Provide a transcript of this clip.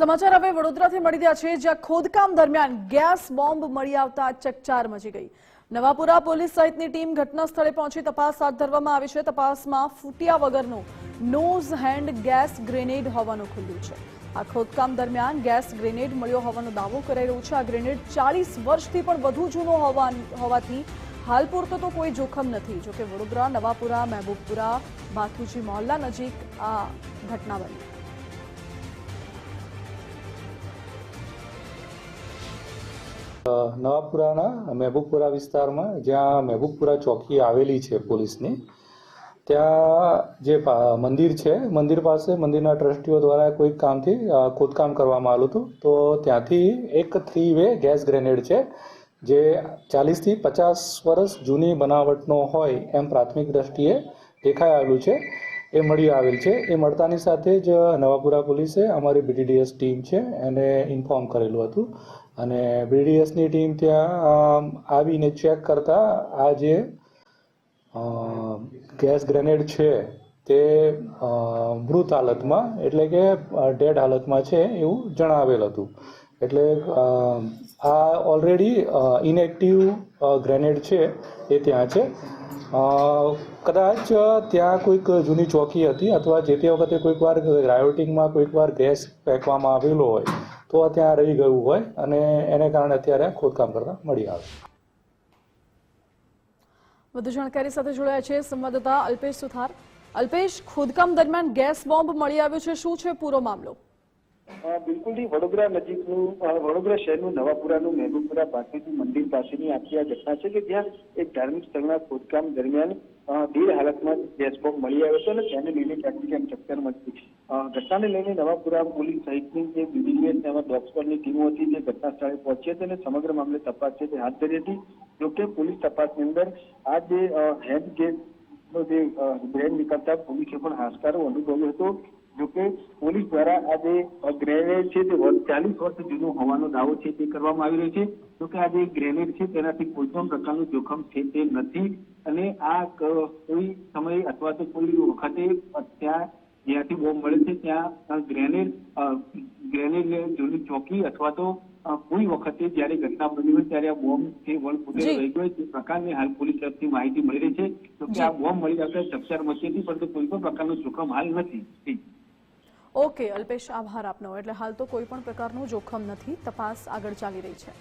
સમાચાર હવે વડોદરાથી મળી રહ્યા છે, જ્યાં ખોદકામ દરમિયાન ગેસ બોમ્બ મળી આવતા ચકચાર મચી ગઈ. નવાપુરા પોલીસ સહિતની ટીમ ઘટના સ્થળે પહોંચી તપાસ હાથ ધરવામાં આવી છે. તપાસમાં ફૂટ્યા વગરનું નોઝ હેન્ડ ગેસ ગ્રેનેડ હોવાનું ખુલ્યું છે. આ ખોદકામ દરમિયાન ગેસ ગ્રેનેડ મળ્યો હોવાનો દાવો કરાઈ રહ્યો છે. આ ગ્રેનેડ ચાલીસ વર્ષથી પણ વધુ જૂનો હોવા- હોવાથી હાલ પૂરતો તો કોઈ જોખમ નથી. જોકે વડોદરા, નવાપુરા, મહેબૂબપુરા, બાથુજી મોહલ્લા નજીક આ ઘટના બની. નવાપુરાના મહેબુબપુરા વિસ્તારમાં, જ્યાં મહેબુબપુરા ચોકી આવેલી છે પોલીસની, ત્યાં જે મંદિર છે, મંદિર પાસે મંદિરના ટ્રસ્ટીઓ દ્વારા કોઈક કામથી ખોદકામ કરવામાં આવેલું હતું. તો ત્યાંથી એક થ્રી વે ગેસ ગ્રેનેડ છે, જે ચાલીસથી પચાસ વર્ષ જૂની બનાવટનો હોય એમ પ્રાથમિક દ્રષ્ટિએ દેખાઈ આવેલું છે. એ મળી આવેલ છે. એ મળતાની સાથે જ નવાપુરા પોલીસે અમારી બીડીડીએસ ટીમ છે એને ઇન્ફોર્મ કરેલું હતું. અને બીડીડીએસની ટીમ ત્યાં આવીને ચેક કરતા આ જે ગેસ ગ્રેનેડ છે તે મૃત હાલતમાં, એટલે કે ડેડ હાલતમાં છે એવું જણાવેલ હતું. એટલે આ ઓલરેડી ઇનએક્ટિવ ગ્રેનેડ છે, એ ત્યાં છે. કદાચ ત્યાં કોઈક જૂની ચોકી હતી અથવા જે તે વખતે કોઈક વાર રાયોટિંગમાં કોઈક વાર ગેસ ફેંકવામાં આવેલો હોય, તો ત્યાં રહી ગયું હોય અને એને કારણે અત્યારે ખોદકામ કરતા મળી આવે વધુ જાણકારી સાથે જોડાયા છે સંવાદદાતા અલ્પેશ સુથાર. અલ્પેશ, ખોદકામ દરમિયાન ગેસ બોમ્બ મળી આવ્યો છે. શું છે પૂરો મામલો? અ, નહીં. વડોદરા નજીકનું વડોદરા શહેરનું નવાપુરાનું મહેબૂબપુરા પાસેથી મંદિર પાસેની આખી આ ઘટના છે કે જ્યાં એક ધાર્મિક સ્થળના ખોદકામ દરમિયાન દેર હાલતમાં ગેસબોમ્બ મળી આવ્યો છે અને તેને લઈને ક્યાંક એમ ચક્કર મચી. ઘટનાને લઈને નવાપુરા પોલીસ સહિતની જે બીડીએસ તેમાં ડોગ્સપરની ટીમો હતી જે ઘટના સ્થળે પહોંચી હતી અને સમગ્ર મામલે તપાસ છે તે હાથ ધરી હતી. જોકે પોલીસ તપાસની અંદર આ જે હેન્ડ ગેસ જે બ્રેન નીકળતા પોલીસે પણ હાશકારો અનુભવ્યો હતો. જોકે પોલીસ દ્વારા આ જે ગ્રેનેડ છે તે ચાલીસ વર્ષ જૂનો હોવાનો દાવો છે તે કરવામાં આવી રહ્યો છે. જોકે આ જે ગ્રેનેડ છે તેનાથી કોઈ પણ પ્રકારનું જોખમ છે તે નથી અને આ કોઈ સમયે અથવા તો કોઈ વખતે ત્યાં જ્યાંથી બોમ્બ મળે છે ત્યાં ગ્રેનેડ ગ્રેનેડ જૂની ચોકી અથવા તો કોઈ વખતે જ્યારે ઘટના બની હોય ત્યારે આ બોમ્બ વળ ફૂટેલો રહી ગયો તે પ્રકારની હાલ પોલીસ તરફથી માહિતી મળી રહી છે. તો કે આ બોમ્બ મળી આવતા ચકચાર મચી હતી પરંતુ કોઈ પણ પ્રકારનું જોખમ હાલ નથી. ઓકે અલ્પેશ આભાર આપનો. એટલે હાલ તો કોઈ પણ પ્રકારનું જોખમ નથી. તપાસ આગળ ચાલી રહી છે.